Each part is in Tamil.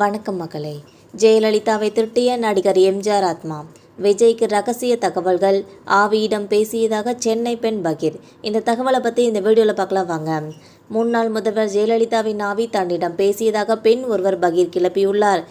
வணக்கம் மகளே. ஜெயலலிதாவை திருட்டிய நடிகர் எம்ஜிஆர் ஆத்மா. விஜய்க்கு ரகசிய தகவல்கள். ஆவியிடம் பேசியதாக சென்னை பெண் பகீர். இந்த தகவலை பற்றி இந்த வீடியோவில் பார்க்கலாம் வாங்க. முன்னாள் முதல்வர் ஜெயலலிதாவின் ஆவி தன்னிடம் பேசியதாக பெண் ஒருவர் பகீர் கிளப்பியுள்ளார்.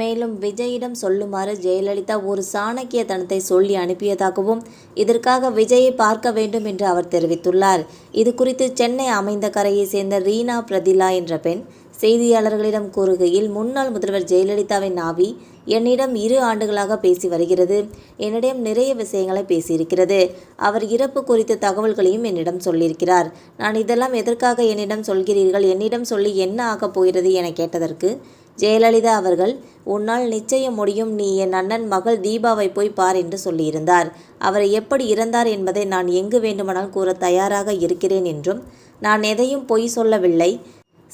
மேலும் விஜயிடம் சொல்லுமாறு ஜெயலலிதா ஒரு சாணக்கியத்தனத்தை சொல்லி அனுப்பியதாகவும் இதற்காக விஜயை பார்க்க வேண்டும் என்று அவர் தெரிவித்துள்ளார். இது குறித்து சென்னை அமைந்த கரையை சேர்ந்த ரீனா பிரதிலா என்ற பெண் செய்தியாளர்களிடம் கூறுகையில் முன்னாள் முதல்வர் ஜெயலலிதாவின் ஆவி என்னிடம் இரு ஆண்டுகளாக பேசி வருகிறது. என்னிடம் நிறைய விஷயங்களை பேசியிருக்கிறது. அவர் இறப்பு குறித்த தகவல்களையும் என்னிடம் சொல்லியிருக்கிறார். நான் இதெல்லாம் எதற்காக என்னிடம் சொல்கிறீர்கள்? என்னிடம் சொல்லி என்ன ஆகப் போகிறது என கேட்டதற்கு ஜெயலலிதா அவர்கள் உன்னால் நிச்சயம் முடியும். நீ என் அண்ணன் மகள் தீபாவை போய் பார் என்று சொல்லியிருந்தார். அவர் எப்படி இறந்தார் என்பதை நான் எங்கு வேண்டுமானால் கூற தயாராக இருக்கிறேன் என்றும் நான் எதையும் பொய் சொல்லவில்லை.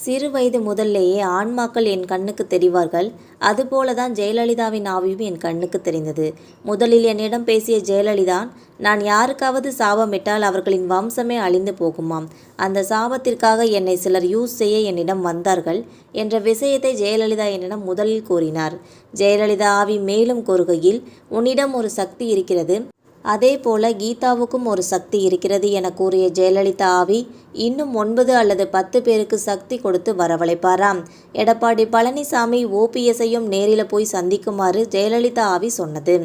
சிறு வயது முதல்லேயே ஆன்மாக்கள் என் கண்ணுக்கு தெரிவார்கள். அதுபோல தான் ஜெயலலிதாவின் ஆவியும் என் கண்ணுக்கு தெரிந்தது. முதலில் என்னிடம் பேசிய ஜெயலலிதா நான் யாருக்காவது சாபமிட்டால் அவர்களின் வம்சமே அழிந்து போகுமாம். அந்த சாபத்திற்காக என்னை சிலர் யூஸ் செய்ய என்னிடம் வந்தார்கள் என்ற விஷயத்தை ஜெயலலிதா என்னிடம் முதலில் கூறினார். ஜெயலலிதா ஆவி மேலும் கூறுகையில் உன்னிடம் ஒரு சக்தி இருக்கிறது. அதே போல கீதாவுக்கும் ஒரு சக்தி இருக்கிறது என கூறிய ஜெயலலிதா ஆவி இன்னும் ஒன்பது அல்லது பத்து பேருக்கு சக்தி கொடுத்து வரவழைப்பாராம். எடப்பாடி பழனிசாமி ஓபிஎஸ்ஐயும் நேரில் போய் சந்திக்குமாறு ஜெயலலிதா ஆவி சொன்னது.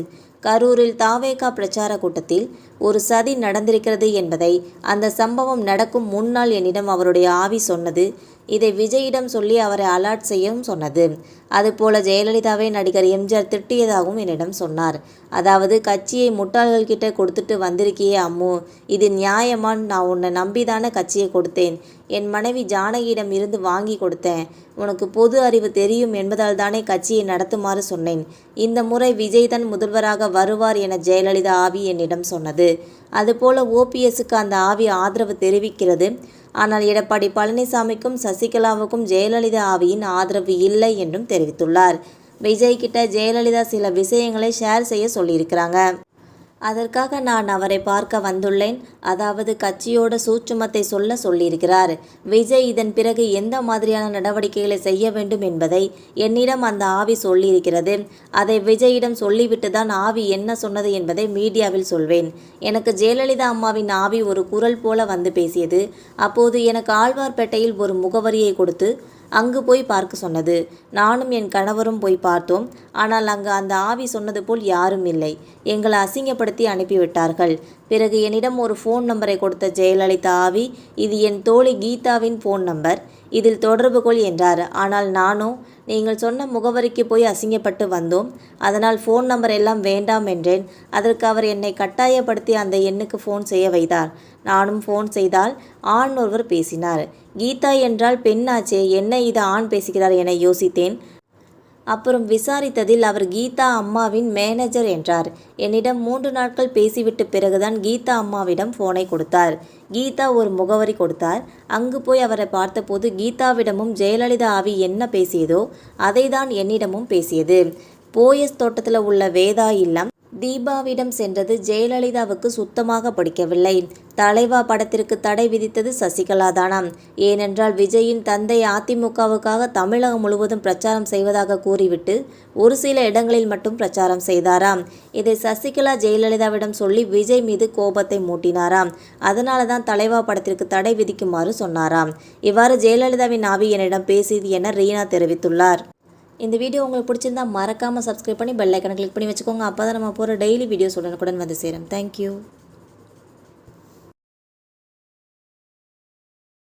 கரூரில் தாவேகா பிரச்சார கூட்டத்தில் ஒரு சதி நடந்திருக்கிறது என்பதை அந்த சம்பவம் நடக்கும் முன்னால் என்னிடம் அவருடைய ஆவி சொன்னது. இதை விஜயிடம் சொல்லி அவரை அலர்ட் செய்யவும் சொன்னது. அதுபோல ஜெயலலிதாவை நடிகர் எம்ஜிஆர் திட்டியதாகவும் என்னிடம் சொன்னார். அதாவது கட்சியை முட்டாள்கள் கிட்ட கொடுத்துட்டு வந்திருக்கியே அம்மு. இது நியாயமான் நான் உன்னை நம்பிதான கட்சியை கொடுத்தேன். என் மனைவி ஜானகியிடம் இருந்து வாங்கி கொடுத்தேன். உனக்கு பொது அறிவு தெரியும் என்பதால் தானே கட்சியை நடத்துமாறு சொன்னேன். இந்த முறை விஜய் தான் முதல்வராக வருவார் என ஜெயலலிதா ஆவி என்னிடம் சொன்னது. அதுபோல ஓபிஎஸ்க்கு அந்த ஆவி ஆதரவு தெரிவிக்கிறது. ஆனால் எடப்பாடி பழனிசாமிக்கும் சசிகலாவுக்கும் ஜெயலலிதா ஆவியின் ஆதரவு இல்லை என்றும் தெரிவித்துள்ளார். விஜய் கிட்ட ஜெயலலிதா சில விஷயங்களை ஷேர் செய்ய சொல்லியிருக்கிறாங்க. அதற்காக நான் அவரை பார்க்க வந்துள்ளேன். அதாவது கட்சியோட சூட்சுமத்தை சொல்ல சொல்லியிருக்கிறார். விஜய் இதன் பிறகு எந்த மாதிரியான நடவடிக்கைகளை செய்ய வேண்டும் என்பதை என்னிடம் அந்த ஆவி சொல்லியிருக்கிறது. அதை விஜயிடம் சொல்லிவிட்டு தான் ஆவி என்ன சொன்னது என்பதை மீடியாவில் சொல்வேன். எனக்கு ஜெயலலிதா அம்மாவின் ஆவி ஒரு குரல் போல வந்து பேசியது. அப்போது எனக்கு ஆழ்வார்பேட்டையில் ஒரு முகவரியை கொடுத்து அங்கு போய் பார்க்க சொன்னது. நானும் என் கணவரும் போய் பார்த்தோம். ஆனால் அங்கு அந்த ஆவி சொன்னது போல் யாரும் இல்லை. எங்களை அசிங்கப்படுத்தி அனுப்பிவிட்டார்கள். பிறகு என்னிடம் ஒரு ஃபோன் நம்பரை கொடுத்த ஜெயலலிதா ஆவி இது என் தோழி கீதாவின் ஃபோன் நம்பர் இதில் தொடர்பு கொள் என்றார். ஆனால் நானோ நீங்கள் சொன்ன முகவரிக்கு போய் அசிங்கப்பட்டு வந்தோம். அதனால் ஃபோன் நம்பர் எல்லாம் வேண்டாம் என்றேன். அதற்கு அவர் என்னை கட்டாயப்படுத்தி அந்த எண்ணுக்கு ஃபோன் செய்ய வைத்தார். நானும் ஃபோன் செய்தால் ஆண் ஒருவர் பேசினார். கீதா என்றால் பெண்ணாச்சே என்ன இது ஆண் பேசுகிறார் என யோசித்தேன். அப்புறம் விசாரித்ததில் அவர் கீதா அம்மாவின் மேனேஜர் என்றார். என்னிடம் மூன்று நாட்கள் பேசிவிட்டு பிறகுதான் கீதா அம்மாவிடம் ஃபோனை கொடுத்தார். கீதா ஒரு முகவரி கொடுத்தார். அங்கு போய் அவரை பார்த்தபோது கீதாவிடமும் ஜெயலலிதா ஆவி என்ன பேசியதோ அதை தான் என்னிடமும் பேசியது. போயஸ் தோட்டத்தில் உள்ள வேதா இல்லம் தீபாவிடம் சென்றது ஜெயலலிதாவுக்கு சுத்தமாக பிடிக்கவில்லை. தலைவா படத்திற்கு தடை விதித்தது சசிகலா தானாம். ஏனென்றால் விஜயின் தந்தை அதிமுகவுக்காக தமிழகம் முழுவதும் பிரச்சாரம் செய்வதாக கூறிவிட்டு ஒரு சில இடங்களில் மட்டும் பிரச்சாரம் செய்தாராம். இதை சசிகலா ஜெயலலிதாவிடம் சொல்லி விஜய் மீது கோபத்தை மூட்டினாராம். அதனால தான் தலைவா படத்திற்கு தடை விதிக்குமாறு சொன்னாராம். இவ்வாறு ஜெயலலிதாவின் ஆவி என்னிடம் பேசியது என ரீனா தெரிவித்துள்ளார். இந்த வீடியோ உங்களுக்கு பிடிச்சிருந்தா மறக்காமல் சப்ஸ்கிரைப் பண்ணி பெல் ஐக்கனை கிளிக் பண்ணி வச்சுக்கோங்க. அப்போ தான் நம்ம போகிற டெய்லி வீடியோஸ் உடனுக்குடன் வந்து சேரும். தேங்க்யூ